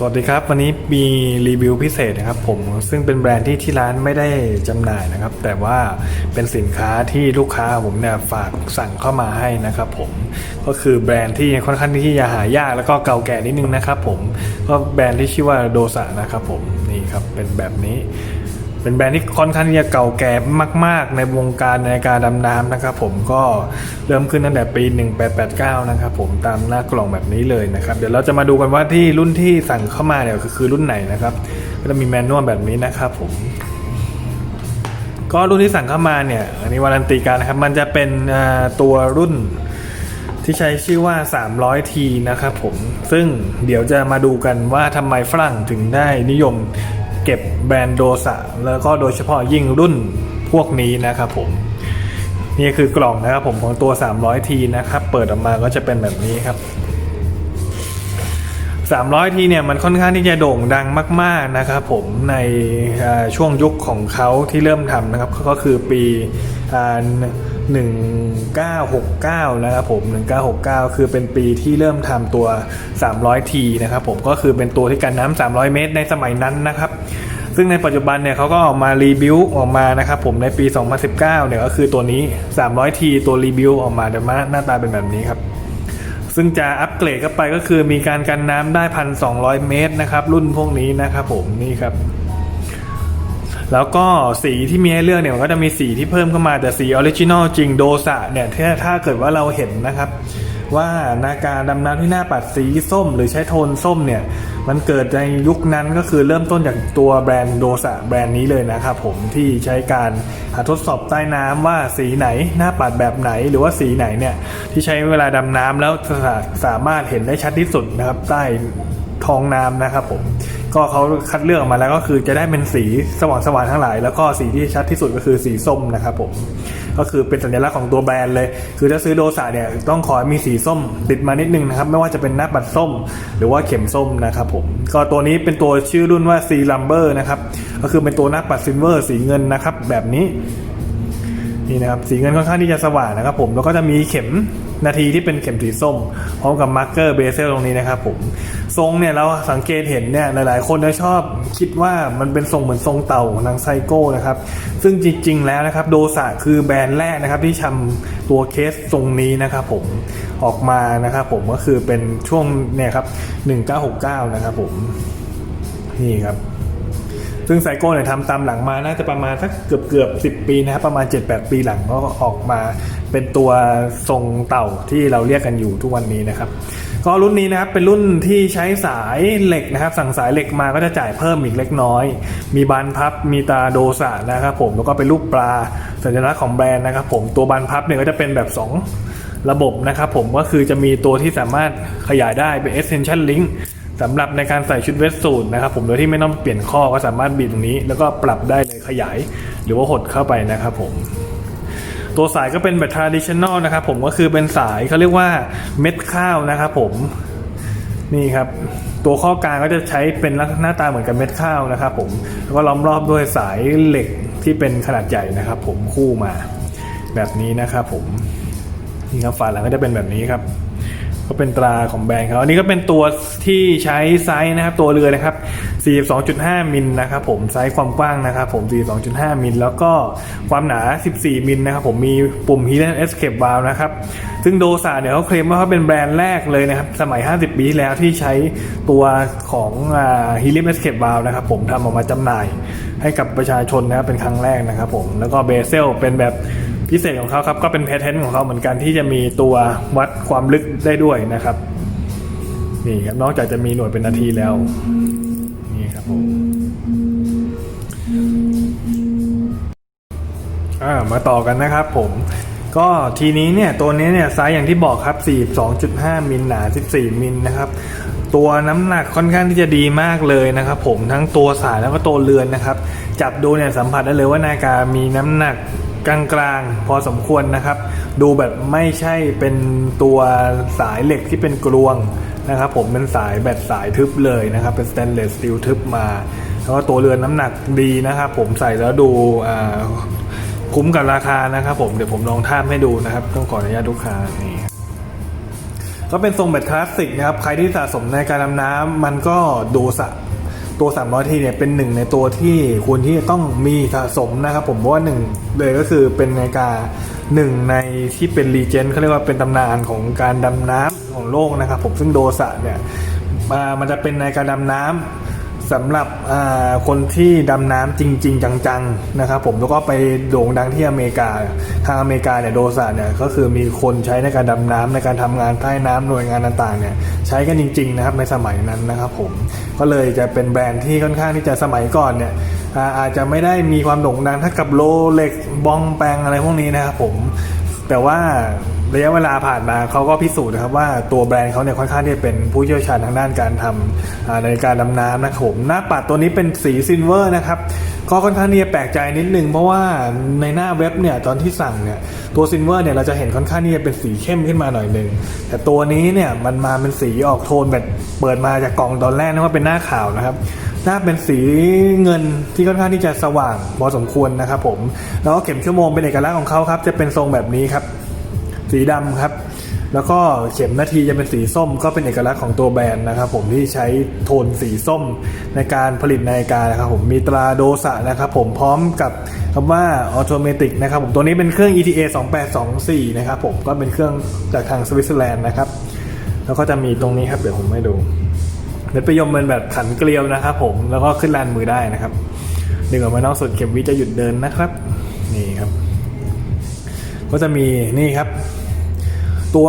สวัสดีครับ วันนี้มีรีวิวพิเศษนะครับผมซึ่งเป็นแบรนด์ที่ที่ร้านไม่ได้จำหน่ายนะครับ แต่ว่าเป็นสินค้าที่ลูกค้าผมเนี่ยฝากสั่งเข้ามาให้นะครับผมก็คือแบรนด์ที่ค่อนข้างที่จะหายากแล้วก็เก่าแก่นิดนึงนะครับผมก็แบรนด์ที่ชื่อว่าโดซะนะครับผมนี่ครับเป็นแบบนี้ เป็นแบรนด์ที่ค่อนข้างที่จะเก่าแก่มาก ๆ ในวงการในการดำน้ำนะครับผมก็เริ่มขึ้นตั้งแต่ปี 1889 นะครับผมตามหน้ากล่องแบบนี้เลยนะครับ เดี๋ยวเราจะมาดูกันว่าที่รุ่นที่สั่งเข้ามาเนี่ยคือรุ่นไหนนะครับ ก็จะมีแมนนวลแบบนี้นะครับผมก็รุ่นที่สั่งเข้ามาเนี่ยอันนี้วารันตีการนะครับ มันจะเป็นตัวรุ่นที่ใช้ชื่อว่า 300T นะครับผมซึ่งเดี๋ยวจะมาดูกันว่าทำไมฝรั่งถึงได้นิยม เก็บแบรนด์โดสะแล้วก็โดยเฉพาะยิ่งรุ่นพวกนี้นะครับผมนี่คือกล่องนะครับผมของตัว 300T นะครับ เปิดออกมาก็จะเป็นแบบนี้ครับ 300ทีเนี่ยมันค่อนข้างที่จะโด่งดังมาก ๆนะครับผมในช่วงยุคของเขาที่เริ่มทำนะครับก็คือปีอ่า 1969 นะครับผม 1969 คือเป็นปีที่เริ่มทำตัว 300ทีนะครับผมก็คือเป็นตัวที่กันน้ำ300 เมตรในสมัยนั้นนะครับ ซึ่งในปัจจุบันเนี่ยเขาก็ออกมารีบิวออกมานะครับผมในปี 2019 เนี่ยก็คือตัวนี้ 300ทีตัวรีบิวออกมาเดี๋ยวมาหน้าตาเป็นแบบนี้ครับซึ่งจะอัปเกรดเข้าไปก็คือมีการกันน้ำได้พันสองเมตรนะครับรุ่นพวกนี้นะครับผมนี่ครับ แล้วก็สีที่มีให้เลือกเนี่ยมันก็จะมีสีที่เพิ่มเข้ามาแต่สีออริจินอลจริงโดสะเนี่ยถ้าถ้าเกิดว่าเราเห็นนะครับ ว่านาการดำน้ำที่หน้าปัดสีส้ม หรือใช้โทนส้มเนี่ย มันเกิดในยุคนั้นก็คือเริ่มต้นจากตัวแบรนด์โดสะแบรนด์นี้เลยนะครับผมที่ใช้การทดสอบใต้น้ำว่าสีไหนหน้าปัดแบบไหนหรือว่าสีไหนเนี่ยที่ใช้เวลาดำน้ำแล้วสาสามารถเห็นได้ชัดที่สุดนะครับใต้ท้องน้ำนะครับผม ก็เขาคัดเลือกมาแล้วก็คือจะได้เป็นสีสว่างสว่างทั้งหลาย แล้วก็สีที่ชัดที่สุดก็คือสีส้มนะครับผมก็คือเป็นสัญลักษณ์ของตัวแบรนด์เลย คือถ้าซื้อโดสาเนี่ยต้องขอมีสีส้มติดมานิดนึงนะครับ ไม่ว่าจะเป็นหน้าปัดส้ม หรือว่าเข็มส้มนะครับผม ก็ตัวนี้เป็นตัวชื่อรุ่นว่า C Lumber นะครับ ก็คือเป็นตัวหน้าปัดซิลเวอร์สีเงินนะครับ แบบนี้นี่นะครับสีเงินค่อนข้างที่จะสว่างนะครับผมแล้วก็จะมีเข็ม นาทีที่เป็นเข็มสีส้ม พร้อมกับมาร์กเกอร์เบเซลตรงนี้นะครับผมทรงเนี่ยเราสังเกตเห็นเนี่ยหลายๆ คนจะชอบคิดว่ามันเป็นทรงเหมือนทรงเต่าของทางไซโก้นะครับซึ่งจริง ๆ แล้วนะครับโดซาคือแบรนด์แรกนะครับที่ทำตัวเคสทรงนี้นะครับผมออกมานะครับผมก็คือเป็นช่วงเนี่ยครับ 1969 นะครับผมนี่ครับซึ่งไซโก้เนี่ยทำตามหลังมาน่าจะประมาณสักเกือบเกือบสิปีนะครับประมาณ 7-8 ปีหลังก็ออกมา เป็นตัวทรงเต่าที่เราเรียกกันอยู่ทุกวันนี้นะครับก็รุ่นนี้นะครับเป็นรุ่นที่ใช้สายเหล็กนะครับ สั่งสายเหล็กมาก็จะจ่ายเพิ่มอีกเล็กน้อย มีบานพับมีตาโดสะนะครับผมแล้วก็เป็นรูปปลาสัญลักษณ์ของแบรนด์นะครับผมตัวบานพับเนี่ยก็จะเป็นแบบ 2 ระบบนะครับผมก็คือจะมีตัวที่สามารถขยายได้เป็น extension link สำหรับในการใส่ชุดเวสสูทนะครับผมโดยที่ไม่ต้องเปลี่ยนข้อก็สามารถบีบตรงนี้ แล้วก็ปรับได้เลยขยาย หรือว่าหดเข้าไปนะครับผม ตัวสายก็เป็นแบบ traditional นะครับผมก็คือเป็นสายเขาเรียกว่าเม็ดข้าวนะครับผมนี่ครับตัวข้อกลางก็จะใช้เป็นลักษณะหน้าตาเหมือนกับเม็ดข้าวนะครับผมแล้วก็ล้อมรอบด้วยสายเหล็กที่เป็นขนาดใหญ่นะครับ ผมคู่มาแบบนี้นะครับผมนี่ครับฝาหลังก็จะเป็นแบบนี้ครับ ก็เป็นตราของแบรนด์เขาอันนี้ก็เป็นตัวที่ใช้ไซส์นะครับ ตัวเรือนะครับ 42.5 มิลนะครับผมไซส์ความกว้างนะครับผม 42.5 มิลแล้วก็ความหนา 14 มิลนะครับผมมีปุ่ม Hidden Escape Valve นะครับ ซึ่งโดซาเนี่ยเขาเคลมว่าเขาเป็นแบรนด์แรกเลยนะครับ สมัย 50 ปีที่แล้วที่ใช้ตัวของอ่า Hidden Escape Valve นะครับผมทำออกมาจำหน่ายให้กับประชาชนนะครับเป็นครั้งแรกนะครับผมแล้วก็เบเซลเป็นแบบ พิเศษของเขาครับก็เป็นแพทเทนต์ของเขาเหมือนกันที่จะมีตัววัดความลึกได้ด้วยนะครับนี่ครับนอกจากจะมีหน่วยเป็นนาทีแล้วนี่ครับผมอ่ามาต่อกันนะครับผมก็ทีนี้เนี่ยตัวนี้เนี่ยไซส์อย่างที่บอกครับ 42.5 มิลหนา 14 มิลนะครับ ตัวน้ำหนักค่อนข้างที่จะดีมากเลยนะครับผมทั้งตัวสายแล้วก็ตัวเรือนนะครับ จับดูเนี่ยสัมผัสได้เลยว่านาฬิกามีน้ำหนัก กลางๆพอสมควรนะครับ ดูแบบไม่ใช่เป็นตัวสายเหล็กที่เป็นกลวงนะครับผมเป็นสายแบตสายทึบเลยนะครับ เป็นสแตนเลสสตีลทึบมา แล้วก็ตัวเรือนน้ำหนักดีนะครับผมใส่แล้วดูคุ้มกับราคานะครับผมเดี๋ยวผมลองท่ามให้ดูนะครับ ต้องขออนุญาตลูกค้านี่ก็เป็นทรงแบบคลาสสิกนะครับ ใครที่สะสมในการดำน้ำมันก็ดูสะ ตัว 300 ทีเนี่ยเป็นหนึ่งในตัวที่ควรที่จะต้องมีสะสมนะครับผมเพราะว่าหนึ่งเลยก็คือเป็นนาฬิกาหนึ่งในที่เป็นรีเจนเขาเรียกว่าเป็นตำนานของการดำน้ำของโลกนะครับผมซึ่งโดสะเนี่ยมันจะเป็นนาฬิกาดำน้ำ สำหรับคนที่ดำน้ำจริง ๆ จังๆนะครับผมแล้วก็ไปโด่งดังที่อเมริกาทางอเมริกาเนี่ยโดซาเนี่ยก็คือมีคนใช้ในการดำน้ำในการทำงานใต้น้ำหน่วยงานต่างๆเนี่ยใช้กันจริง ๆ นะครับในสมัยนั้นนะครับผมก็เลยจะเป็นแบรนด์ที่ค่อนข้างที่จะสมัยก่อนเนี่ยอาอาจจะไม่ได้มีความโด่งดังเท่ากับโลเล็กบองแปงอะไรพวกนี้นะครับผมแต่ว่า ระยะเวลาผ่านมาเขาก็พิสูจน์นะครับว่าตัวแบรนด์เขาเนี่ยค่อนข้างที่จะเป็นผู้เชี่ยวชาญทางด้านการทำในการดำน้ำนะครับผมหน้าปัดตัวนี้เป็นสีซิลเวอร์นะครับก็ค่อนข้างที่จะแปลกใจนิดนึงเพราะว่าในหน้าเว็บเนี่ยตอนที่สั่งเนี่ยตัวซิลเวอร์เนี่ยเราจะเห็นค่อนข้างที่จะเป็นสีเข้มขึ้นมาหน่อยหนึ่งแต่ตัวนี้เนี่ยมันมาเป็นสีออกโทนแบบเปิดมาจากกล่องตอนแรกนึกว่าเป็นหน้าขาวนะครับหน้าเป็นสีเงินที่ค่อนข้างที่จะสว่างพอสมควรนะครับผมแล้วก็เข็มชั่วโมงเป็นเอกลักษณ์ของเขาครับจะเป็นทรงแบบนี้ครับ สีดำครับ แล้วก็เข็มนาทีจะเป็นสีส้ม ก็เป็นเอกลักษณ์ของตัวแบรนด์นะครับ ผมที่ใช้โทนสีส้มในการผลิตนาฬิกานะครับผมมีตราโดสะนะครับผมพร้อมกับคำว่าออโตเมติกนะครับผมตัวนี้เป็นเครื่อง ETA 2824นะครับผมก็เป็นเครื่องจากทางสวิตเซอร์แลนด์นะครับแล้วก็จะมีตรงนี้ครับเดี๋ยวผมให้ดูเม็ดประยมเป็นแบบขันเกลียวนะครับผมแล้วก็ขึ้นลานมือได้นะครับ ดึงออกมานอกสุดเข็มวิจะหยุดเดินนะครับ นี่ครับ ก็จะมีนี่ครับ ตัว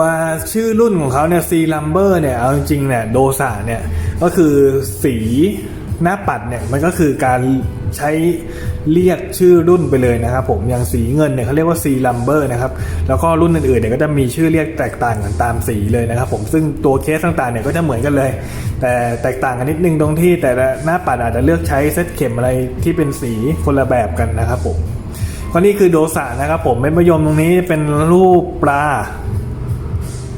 ชื่อรุ่นของเขาเนี่ยซีลัมเบอร์เนี่ยเอาจริงๆเนี่ยโดซาเนี่ยก็คือสีหน้าปัดเนี่ยมันก็คือการใช้เรียกชื่อรุ่นไปเลยนะครับผมอย่างสีเงินเนี่ยเขาเรียกว่าซีลัมเบอร์นะครับแล้วก็รุ่นอื่นๆเนี่ยก็จะมีชื่อเรียกแตกต่างกันตามสีเลยนะครับผมซึ่งตัวเคสต่างๆเนี่ยก็จะเหมือนกันเลย แต่แตกต่างกันนิดนึงตรงที่แต่ละหน้าปัดอาจจะเลือกใช้เซตเข็มอะไรที่เป็นสีคนละแบบกันนะครับผม ก็นี่คือโดซานะครับผมเม็ดมะยมตรงนี้เป็นรูปปลา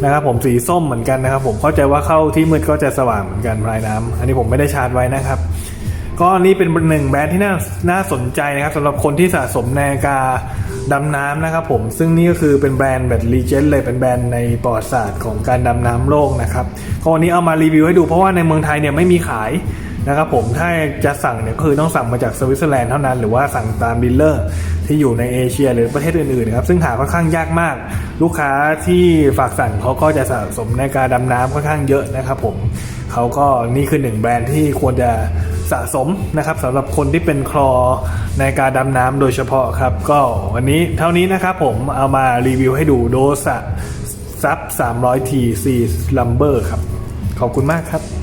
นะครับผมสีส้มเหมือนกันนะครับ ผมเข้าใจว่าเข้าที่มืดก็จะสว่างเหมือนกันพลายน้ำอันนี้ผมไม่ได้ชาร์จไว้นะครับ ก็นี่เป็นหนึ่งแบรนด์ที่น่าน่าสนใจนะครับสำหรับคนที่สะสมนาฬิกาดำน้ำนะครับผมซึ่งนี่ก็คือเป็นแบรนด์แบบรีเจนเลยเป็นแบรนด์ในประวัติศาสตร์ของการดำน้ำโลกนะครับก็วันนี้เอามารีวิวให้ดูเพราะว่าในเมืองไทยเนี่ยไม่มีขาย นะครับผมถ้าจะสั่งเนี่ยก็คือต้องสั่งมาจากสวิตเซอร์แลนด์เท่านั้น หรือว่าสั่งตามดีลเลอร์ที่อยู่ในเอเชียหรือประเทศอื่นๆนะครับซึ่งหาค่อนข้างยากมาก ลูกค้าที่ฝากสั่งเขาก็จะสะสมในการดำน้ำค่อนข้างเยอะนะครับผมเขาก็นี่คือหนึ่งแบรนด์ที่ควรจะสะสมนะครับสำหรับคนที่เป็นคลอในการดำน้ำโดยเฉพาะครับ ก็วันนี้เท่านี้นะครับผมเอามารีวิวให้ดูโดสะซับ300 t ซีลัมเบอร์ครับ ขอบคุณมากครับ